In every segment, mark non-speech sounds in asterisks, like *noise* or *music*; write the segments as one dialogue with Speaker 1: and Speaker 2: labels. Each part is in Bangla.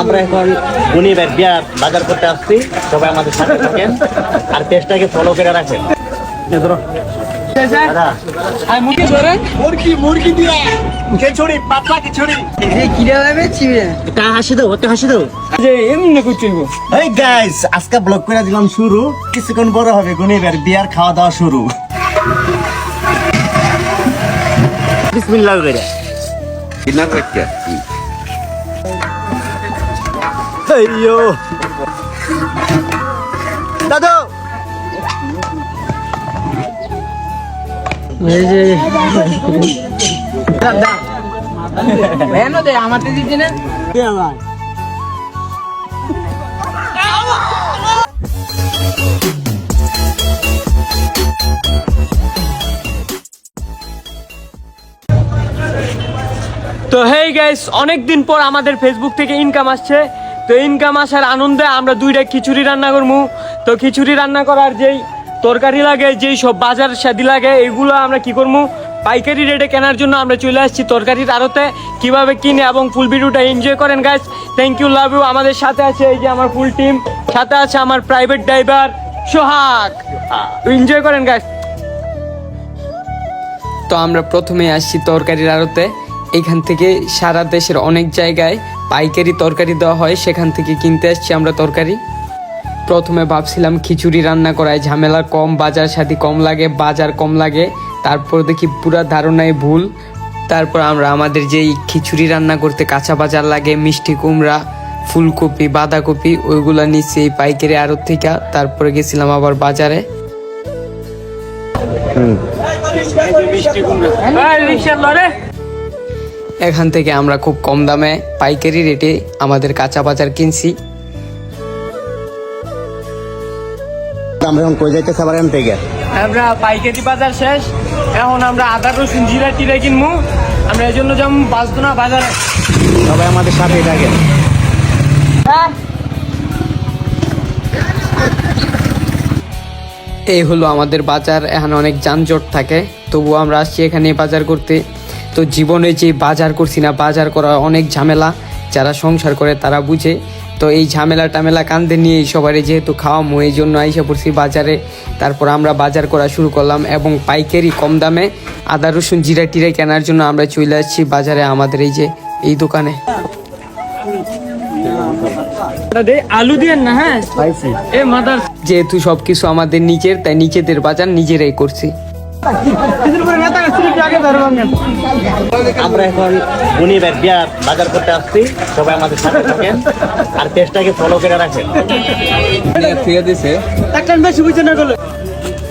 Speaker 1: আমরা এখন গুনিবের বিয়ার বাজার করতে আসছি। সবাই আমাদের সাথে থাকেন আর পেজটাকে ফলো করে রাখেন। এই ধরো। দাদা,
Speaker 2: মুরগি মুরগি দিয়া। খিচুড়ি পাতলা খিচুড়ি
Speaker 1: একটা হাসি দাও একটা হাসি দাও।
Speaker 2: যে এমনি করছিস
Speaker 1: এই গাইস আজকে ব্লগ করে দিলাম শুরু। কিছুক্ষণ বড় হবে গুনিবের বিয়ার খাওয়া দাওয়া শুরু। বিসমিল্লাহ করে আইয়ো। দাদু।
Speaker 2: না তো হেই গাইস অনেক দিন পর আমাদের ফেসবুক থেকে ইনকাম আসছে। তো ইনকাম আসার আনন্দে আমরা দুইটা খিচুড়ি রান্না করব তো খিচুড়ি রান্না করার যেই তরকারি লাগে, যেই সব বাজার সাদি লাগে, এগুলো আমরা কি করব পাইকারি রেটে কেনার জন্য আমরা চলে আসছি তরকারির আড়তে। কীভাবে কিনে এবং ফুল ভিডিওটা এনজয় করেন guys thank you love you আমাদের সাথে আছে এই যে আমার ফুল টিম সাথে আছে আমার প্রাইভেট ড্রাইভার সোহাগ। এনজয় করেন গাইস তো আমরা প্রথমে আসছি তরকারির আড়তে। এখান থেকে সারা দেশের অনেক জায়গায় পাইকারি তরকারি দেওয়া হয় সেখান থেকে কিনতে আসছি আমরা তরকারি। প্রথমে ভাবছিলাম খিচুড়ি রান্না করায় ঝামেলা কম বাজার সাথে কম লাগে বাজার কম লাগে। তারপর দেখি পুরা ধারণায় ভুল। তারপর আমরা আমাদের যেই খিচুড়ি রান্না করতে কাঁচা বাজার লাগে মিষ্টি কুমড়া ফুলকপি বাঁধাকপি ওইগুলো নিচ্ছি এই পাইকারি আড়ত থেকে। তারপরে গেছিলাম আবার বাজারে। এখান থেকে আমরা খুব কম দামে পাইকারি রেটে আমাদের কাঁচা বাজার কিনছি।
Speaker 1: আমরা এখন কই যাইতেছে আবার এখান থেকে?
Speaker 2: আমরা পাইকারি বাজার শেষ। এখন আমরা আদা রসুন জিরা টিরা কিনবো। আমরা এই জন্য যেমন বাঁচতো না বাজারে
Speaker 1: সবাই আমাদের সাথে থাকেন
Speaker 2: এই হলো আমাদের বাজার এখানে অনেক যানজট থাকে। তবুও আমরা আসছি এখানে বাজার করতে। তো জীবনে যে বাজার করছি না বাজার করা অনেক ঝামেলা। যারা সংসার করে তারা বুঝে। তো এই ঝামেলা টামেলা কান্দে নিয়ে সবারই যেহেতু খাওয়ামো এই জন্য আইসা পড়ছি বাজারে। তারপর আমরা বাজার করা শুরু করলাম এবং পাইকারি কম দামে আদা রসুন জিরা টিরা কেনার জন্য আমরা চলে আসছি বাজারে আমাদের এই যে এই দোকানে। আলু দিয়ে না হ্যাঁ? যেহেতু সবকিছু আমাদের নিজের তাই নিজেদের বাজার নিজেরাই করছি।
Speaker 1: আমরা এখন গুনিবের বিয়ার বাজার করতে আসছি সবাই আমাদের সাথে থাকেন আর পেজটাকে ফলো করে রাখেন।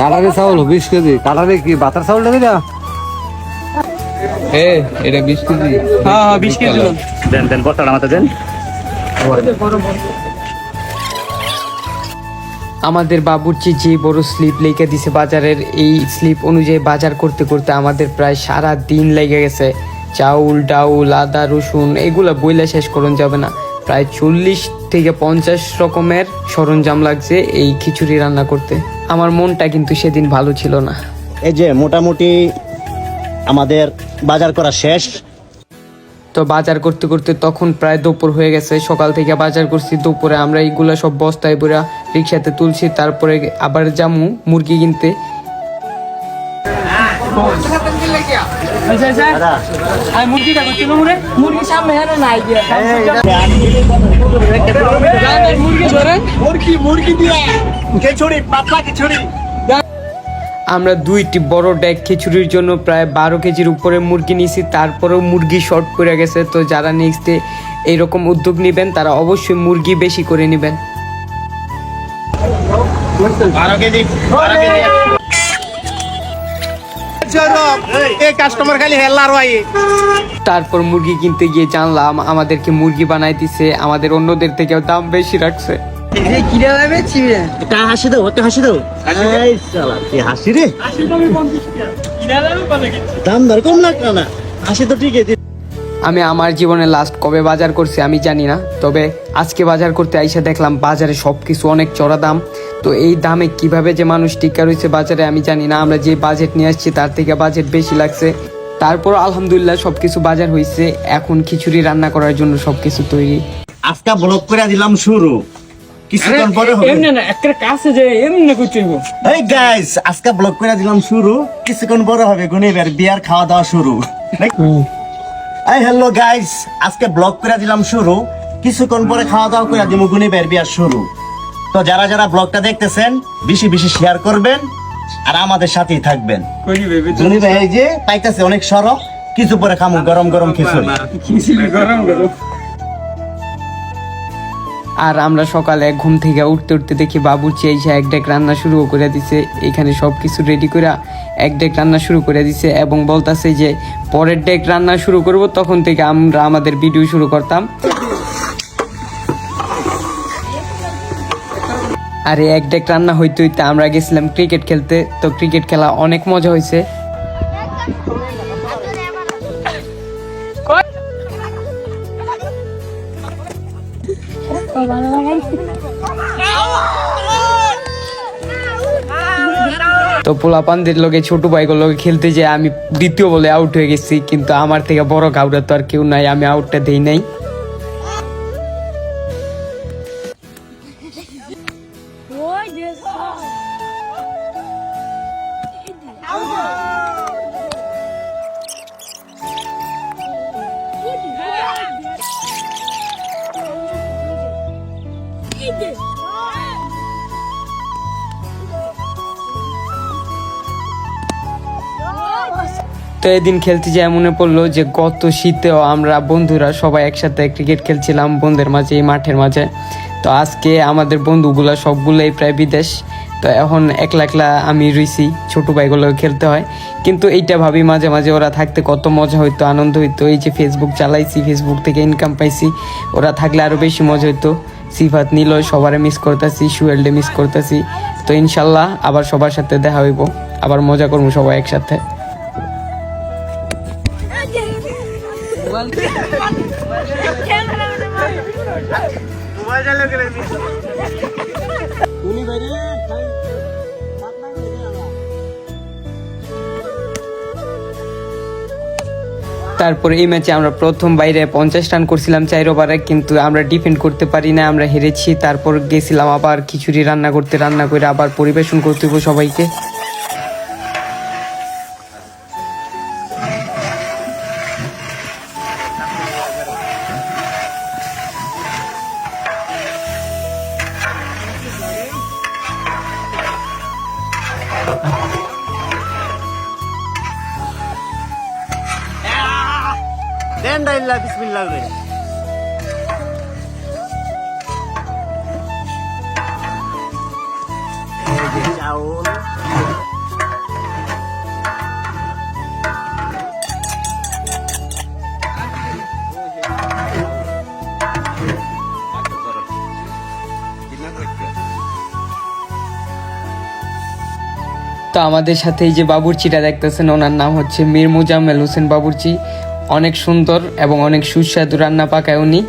Speaker 3: কাটারে চাউল বিশ কেজি। কাটারে কি বাতার চাউল দেবে না? এ এটা বিশ কেজি।
Speaker 2: হ্যাঁ হ্যাঁ বিশ কেজি
Speaker 1: দেন দেন বস্তাটা আমাদের দেন।
Speaker 2: আমাদের বাবুর্চি যে বড় স্লিপ লেগে দিছে বাজারের এই স্লিপ অনুযায়ী বাজার করতে করতে আমাদের প্রায় সারা দিন লেগে গেছে। চাউল, ডাউল, আদা, রসুন এগুলো বইলে শেষ করুন যাবে না। প্রায় চল্লিশ থেকে পঞ্চাশ রকমের সরঞ্জাম লাগছে এই খিচুড়ি রান্না করতে। আমার মনটা কিন্তু সেদিন ভালো ছিল না।
Speaker 1: এই যে মোটামুটি আমাদের বাজার করা শেষ।
Speaker 2: তো বাজার করতে করতে তখন প্রায় দুপুর হয়ে গেছে। সকাল থেকে বাজার করছি দুপুরে আমরা এইগুলা সব বস্তায় পুরা রিক্সাতে তুলছি তারপরে আবার জামু মুরগি কিনতে। মুরগি সামনে
Speaker 1: মুরগি মুরগি দিয়া। খিচুড়ি পাতলা খিচুড়ি
Speaker 2: আমরা দুইটি বড় ডেক খিচুড়ির জন্য প্রায় বারো কেজির উপরে মুরগি নিয়েছি তারপরেও মুরগি শর্ট পড়ে গেছে। তো যারা নেক্সটে এইরকম উদ্যোগ নেবেন তারা অবশ্যই মুরগি বেশি করে নেবেন। তারপর মুরগি কিনতে গিয়ে জানলাম আমাদেরকে মুরগি বানাই দিছে আমাদের অন্যদের থেকেও দাম বেশি রাখছে।
Speaker 1: একটা হাসি দাও একটা হাসি দাও। এই শালা কি হাসি রে? দাম দর কম লাগল না হাসি তো ঠিক আছে
Speaker 2: আমি আমার জীবনে লাস্ট কবে বাজার করছি আমি জানি না তবে আজকে বাজার করতে আইসা দেখলাম বাজারে সব কিছু অনেক চড়া দাম। তো এই দামে কীভাবে যে মানুষ টিকা রয়েছে বাজারে আমি জানি না আমরা যে বাজেট নিয়ে আসছি তার থেকে বাজেট বেশি লাগছে। তারপর আলহামদুলিল্লাহ সবকিছু বাজার হয়েছে এখন খিচুড়ি রান্না করার জন্য সবকিছু তৈরি।
Speaker 1: আজকে ব্লক করে দিলাম শুরু। কিছুক্ষণ পরে হবে।
Speaker 4: এমনি না একটা কাছে যে এমনি করতে হইব।
Speaker 1: এই গাইস আজকে ব্লক করে দিলাম শুরু কিছুক্ষণ পরে হবে গুনিবের বিয়ার খাওয়া দাওয়া শুরু। এই হ্যালো গাইস আজকে ব্লক করে দিলাম শুরু কিছুক্ষণ পরে খাওয়া দাওয়া করে দিব গুনিবের বিয়ার শুরু। তো যারা যারা ব্লগটা দেখতেছেন বেশি বেশি শেয়ার করবেন আর আমাদের সাথেই থাকবেন। এই যে পাইতেছে অনেক সরব কিছু পরে খামু গরম গরম খিচুড়ি।
Speaker 4: খিচুড়ি গরম গরম।
Speaker 2: আর আমরা সকালে ঘুম থেকে উঠতে উঠতে দেখি বাবুর্চি এসে এক ডেক রান্না শুরু করে দিছে। এখানে সব কিছু রেডি করে এক ডেক রান্না শুরু করে দিছে এবং বলতাছে যে, পরের ডেক রান্না শুরু করব তখন থেকে আমরা আমাদের ভিডিও শুরু করতাম। আর এক ডেক রান্না হইতে হইতে আমরা গেছিলাম ক্রিকেট খেলতে। তো ক্রিকেট খেলা অনেক মজা হয়েছে তো পোলাপানদের লোকে ছোট ভাইগুলো লগে খেলতে যে আমি দ্বিতীয় বলে আউট হয়ে গেছি, কিন্তু আমার থেকে বড় কাউরা তো আর কেউ নাই, আমি আউটটা দেই নাই। তো এদিন খেলতে যেয়ে মনে পড়ল যে, গত শীতেও আমরা বন্ধুরা সবাই একসাথে ক্রিকেট খেলছিলাম বন্ধুদের মাঝে, এই মাঠের মাঝে। তো আজকে আমাদের বন্ধুগুলা সবগুলোই প্রায় বিদেশ। তো এখন একলা একলা আমি রইছি, ছোট ভাইগুলো খেলতে হয়। কিন্তু এইটা ভাবি মাঝে মাঝে ওরা থাকতে কত মজা হইতো, আনন্দ হইতো। এই যে ফেসবুক চালাইছি ফেসবুক থেকে ইনকাম পাইছি, ওরা থাকলে আরও বেশি মজা হইতো। সিফাত নিল, সবারে মিস করতেছি সুয়েলডে মিস করতেছি। তো ইনশাল্লাহ আবার সবার সাথে দেখা হইব, আবার মজা করব সবাই একসাথে। তারপর এই ম্যাচে আমরা প্রথম বাইরে পঞ্চাশ রান করছিলাম চার ওভারে কিন্তু আমরা ডিফেন্ড করতে পারি না, আমরা হেরেছি। তারপর গেছিলাম আবার খিচুড়ি রান্না করতে, রান্না করে আবার পরিবেশন করতে সবাইকে।
Speaker 1: দেন করে
Speaker 2: তো আমাদের সাথে এই যে বাবুর্চিটা দেখতেছেন, ওনার নাম হচ্ছে মীর মুজাম্মেল হোসেন বাবুর্চি। অনেক সুন্দর এবং অনেক সুস্বাদু রান্না পাকায় উনি।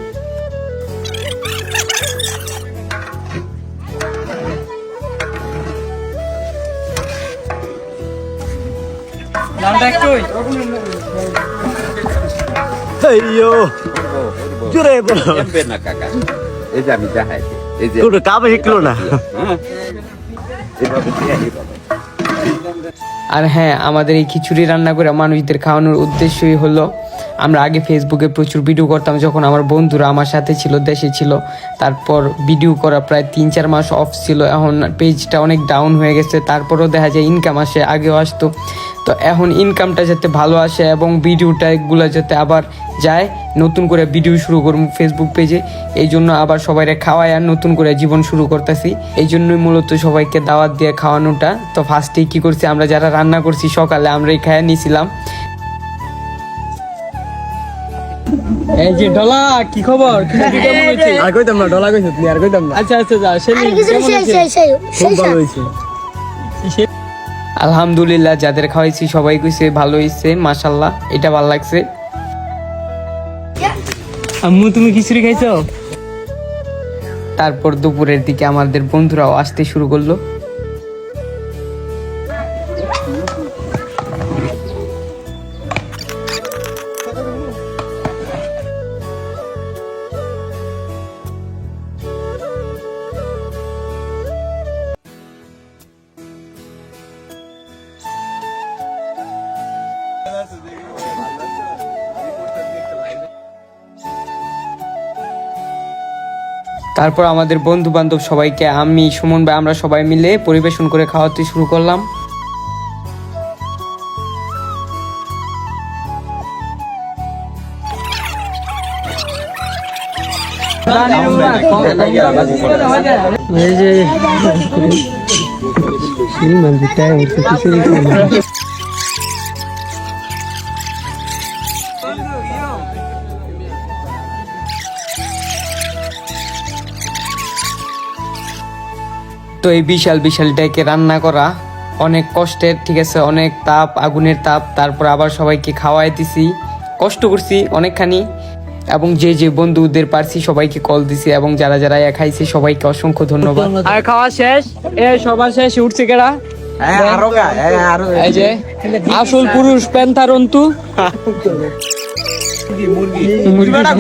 Speaker 1: জুরে বলো। কোনো কামে শিখলো না।
Speaker 2: আর হ্যাঁ আমাদের এই খিচুড়ি রান্না করে মানুষদের খাওয়ানোর উদ্দেশ্যই হলো আমরা আগে ফেসবুকে প্রচুর ভিডিও করতাম, যখন আমার বন্ধুরা আমার সাথে ছিল, দেশে ছিল। তারপর ভিডিও করা প্রায় তিন চার মাস অফ ছিল। এখন পেজটা অনেক ডাউন হয়ে গেছে। তারপরেও দেখা যায় ইনকাম আসে, আগেও আসতো। তো এখন ইনকামটা যাতে ভালো আসে এবং ভিডিওটা এগুলো যাতে আবার যায়, নতুন করে ভিডিও শুরু করব ফেসবুক পেজে এই জন্য আবার সবাইকে খাওয়াই আর নতুন করে জীবন শুরু করতেছি। এই জন্যই মূলত সবাইকে দাওয়াত দিয়ে খাওয়ানোটা। তো ফার্স্টেই কি করছি, আমরা যারা রান্না করছি, সকালে আমরাই খাইয়া নিয়েছিলাম
Speaker 4: এই যে ডলা কি খবর? *laughs* কেমন হয়েছে? আর কইতাম না ডলা কইছ তুমি আর কইতাম না। আচ্ছা আচ্ছা যা সেলি কেমন হয়েছে খুব ভালো হয়েছে।
Speaker 2: আলহামদুলিল্লাহ যাদের খাওয়াইছি সবাই কইছে ভালো হয়েছে মাসাল্লাহ এটা ভালো লাগছে।
Speaker 4: আম্মু তুমি খিচুড়ি খাইছো?
Speaker 2: তারপর দুপুরের দিকে আমাদের বন্ধুরাও আসতে শুরু করল। তারপর আমাদের বন্ধু বান্ধব সবাইকে আমি সুমন ভাই আমরা সবাই মিলে পরিবেশন করে খাওয়াতে শুরু করলাম
Speaker 4: এই যে
Speaker 2: তো এই বিশাল বিশাল ডেকে রান্না করা। অনেক কষ্টের ঠিক আছে? অনেক তাপ আগুনের তাপ। তারপর আবার সবাইকে খাওয়াই দিছি। কষ্ট করছি অনেকখানি। এবং যে যে বন্ধুদের পারছি সবাইকে কল দিছি এবং যারা যারা এক খাইছে সবাইকে অসংখ্য ধন্যবাদ।
Speaker 4: আর খাওয়া শেষ? এ সবার শেষ উঠছে এই যে আসল পুরুষ প্যান্থারন্তু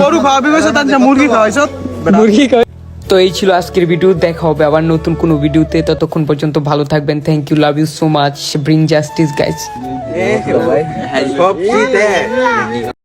Speaker 3: গরু খাওয়াবি মুরগি খাওয়াইছ।
Speaker 4: মুরগি কই
Speaker 2: তো এই ছিল আজকের ভিডিও দেখা হবে আবার নতুন কোনো ভিডিওতে ততক্ষণ পর্যন্ত ভালো থাকবেন। Thank you love you so much bring justice guys